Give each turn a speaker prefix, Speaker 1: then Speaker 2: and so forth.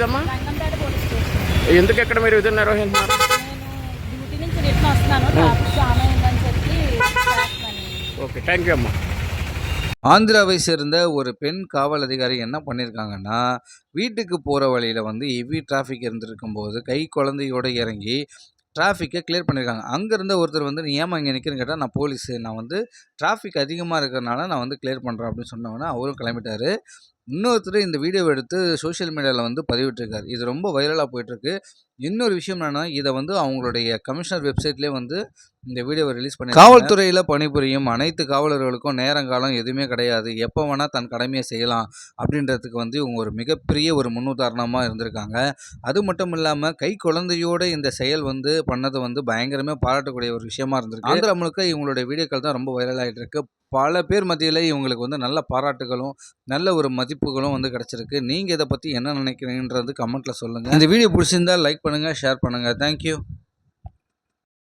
Speaker 1: మీదమ్మా
Speaker 2: Rangampeta police station
Speaker 1: ఎందుకు ఎక్కడ మీరు విధులు నిర్వహిస్తున్నారు
Speaker 2: నేను డ్యూటీ నుంచి రిటర్న్ వస్తున్నాను ట్రాఫిక్ జామ్ అయిందని చెప్పి చేస్తున్నాను
Speaker 1: ఓకే థ్యాంక్ యూ అమ్మా
Speaker 3: ஆந்திராவை சேர்ந்த ஒரு பெண் காவல் அதிகாரி என்ன பண்ணியிருக்காங்கன்னா வீட்டுக்கு போகிற வழியில் வந்து ஹெவி டிராஃபிக் இருந்திருக்கும் போது கை குழந்தையோட இறங்கி டிராஃபிக்கை கிளியர் பண்ணியிருக்காங்க அங்கே இருந்த ஒருத்தர் வந்து நீ ஏமா இங்கே நிற்கிறேன்னு கேட்டால் நான் போலீஸு நான் வந்து டிராஃபிக் அதிகமாக இருக்கிறனால நான் வந்து கிளியர் பண்ணுறேன் அப்படின்னு சொன்னவொன்னே அவரும் கிளம்பிட்டாரு இன்னொருத்தர் இந்த வீடியோவை எடுத்து சோஷியல் மீடியாவில் வந்து பதிவிட்டிருக்காரு. இது ரொம்ப வைரலாக போயிட்டுருக்கு. இன்னொரு விஷயம் என்னென்னா இதை வந்து அவங்களுடைய கமிஷனர் வெப்சைட்லேயே வந்து இந்த வீடியோவை ரிலீஸ் பண்ணி காவல்துறையில் பணிபுரியும் அனைத்து காவலர்களுக்கும் நேரங்காலம் எதுவுமே கிடையாது. எப்போ வேணால் தன் கடமையை செய்யலாம் அப்படின்றதுக்கு வந்து இவங்க ஒரு மிகப்பெரிய ஒரு முன்னுதாரணமாக இருந்திருக்காங்க. அது மட்டும் இல்லாமல் கை குழந்தையோட இந்த செயல் வந்து பண்ணது வந்து பயங்கரமே பாராட்டக்கூடிய ஒரு விஷயமா இருந்திருக்கு. ஆந்திரா முழுக்க இவங்களுடைய வீடியோக்கள் தான் ரொம்ப வைரல் ஆகிட்டு இருக்கு பல பேர் மத்தியில் இவங்களுக்கு வந்து நல்ல பாராட்டுகளும் நல்ல ஒரு மதிப்புகளும் வந்து கிடச்சிருக்கு. நீங்கள் இதை பற்றி என்ன நினைக்கிறீங்கன்றது கமெண்ட்டில் சொல்லுங்கள் இந்த வீடியோ பிடிச்சிருந்தால் லைக் பண்ணுங்கள் ஷேர் பண்ணுங்கள் தேங்க்யூ